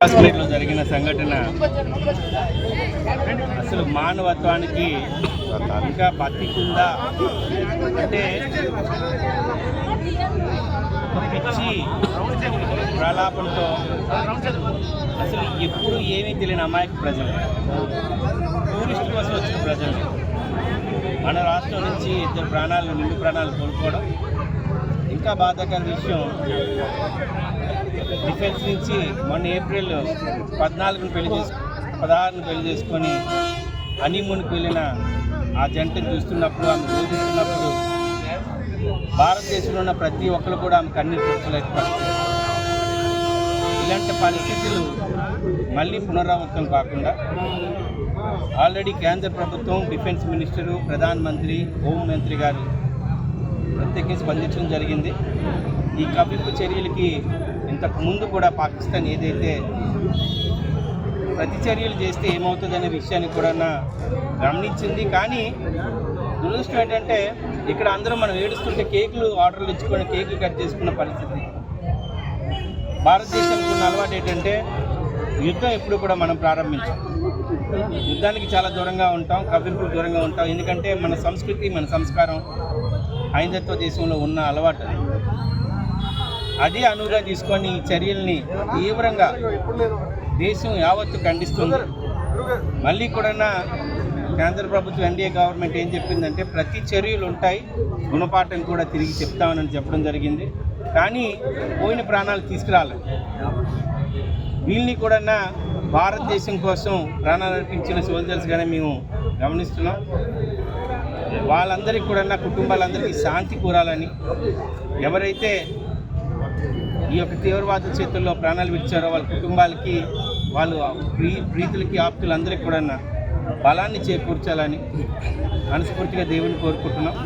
కాశ్మీర్లో జరిగిన సంఘటన అసలు మానవత్వానికి ఇంకా బతికుందా? అంటే పిచ్చి ప్రలాపంతో అసలు ఎప్పుడు ఏమీ తెలియని అమాయక ప్రజలు టూరిస్ట్ కోసం వచ్చిన ప్రజలు మన రాష్ట్రం నుంచి ఇద్దరు ప్రాణాలు నిండు ప్రాణాలు కోల్పోవడం ఇంకా బాధాకర విషయం. డిఫెన్స్ నుంచి మొన్న ఏప్రిల్ పద్నాలుగును పెళ్ళి చేసుకుని పదహారును పెళ్ళి చేసుకొని హనీమూన్కి వెళ్ళిన ఆ జంటను చూస్తున్నప్పుడు ఆమె చూస్తున్నప్పుడు భారతదేశంలో ఉన్న ప్రతి ఒక్కరు కూడా ఆమె కన్నీరు తుడచలేకపోతారు ఇలాంటి పరిస్థితులు మళ్ళీ పునరావృతం కాకుండా ఆల్రెడీ కేంద్ర ప్రభుత్వం డిఫెన్స్ మినిస్టరు ప్రధానమంత్రి హోం మంత్రి గారు ప్రత్యేకించి స్పందించడం జరిగింది. ఈ కవింపు చర్యలకి ఇంతకుముందు కూడా పాకిస్తాన్ ఏదైతే ప్రతి చర్యలు చేస్తే ఏమవుతుందనే విషయాన్ని కూడా గమనించింది. కానీ దురదృష్టం ఏంటంటే ఇక్కడ అందరూ మనం ఏడుస్తుంటే కేకులు ఆర్డర్లు ఇచ్చుకొని కేకులు కట్ చేసుకున్న పరిస్థితి. భారతదేశానికి ఉన్న అలవాటు ఏంటంటే యుద్ధం ఎప్పుడు కూడా మనం ప్రారంభించాం. యుద్ధానికి చాలా దూరంగా ఉంటాం కవింపుకు దూరంగా ఉంటాం. ఎందుకంటే మన సంస్కృతి మన సంస్కారం హైందత్వ దేశంలో ఉన్న అలవాటు అదే అది అనువుగా తీసుకొని ఈ చర్యల్ని తీవ్రంగా దేశం యావత్తు ఖండిస్తుంది. మళ్ళీ కూడా కేంద్ర ప్రభుత్వం ఎన్డీఏ గవర్నమెంట్ ఏం చెప్పిందంటే ప్రతి చర్యలు ఉంటాయి గుణపాఠం కూడా తిరిగి చెప్తామని చెప్పడం జరిగింది. కానీ పోయిన ప్రాణాలు తీసుకురాలి వీళ్ళని కూడా భారతదేశం కోసం ప్రాణాలు అర్పించిన సోల్జర్స్గానే మేము గమనిస్తున్నాం. వాళ్ళందరికీ కూడా కుటుంబాలందరికీ శాంతి కూరాలని ఎవరైతే ఈ యొక్క తీవ్రవాద చేతుల్లో ప్రాణాలు విడిచారో వాళ్ళ కుటుంబాలకి వాళ్ళు ప్రీ ప్రీతులకి ఆప్తులందరికీ కూడా బలాన్ని చేకూర్చాలని మనస్ఫూర్తిగా దేవుని కోరుకుంటున్నాం.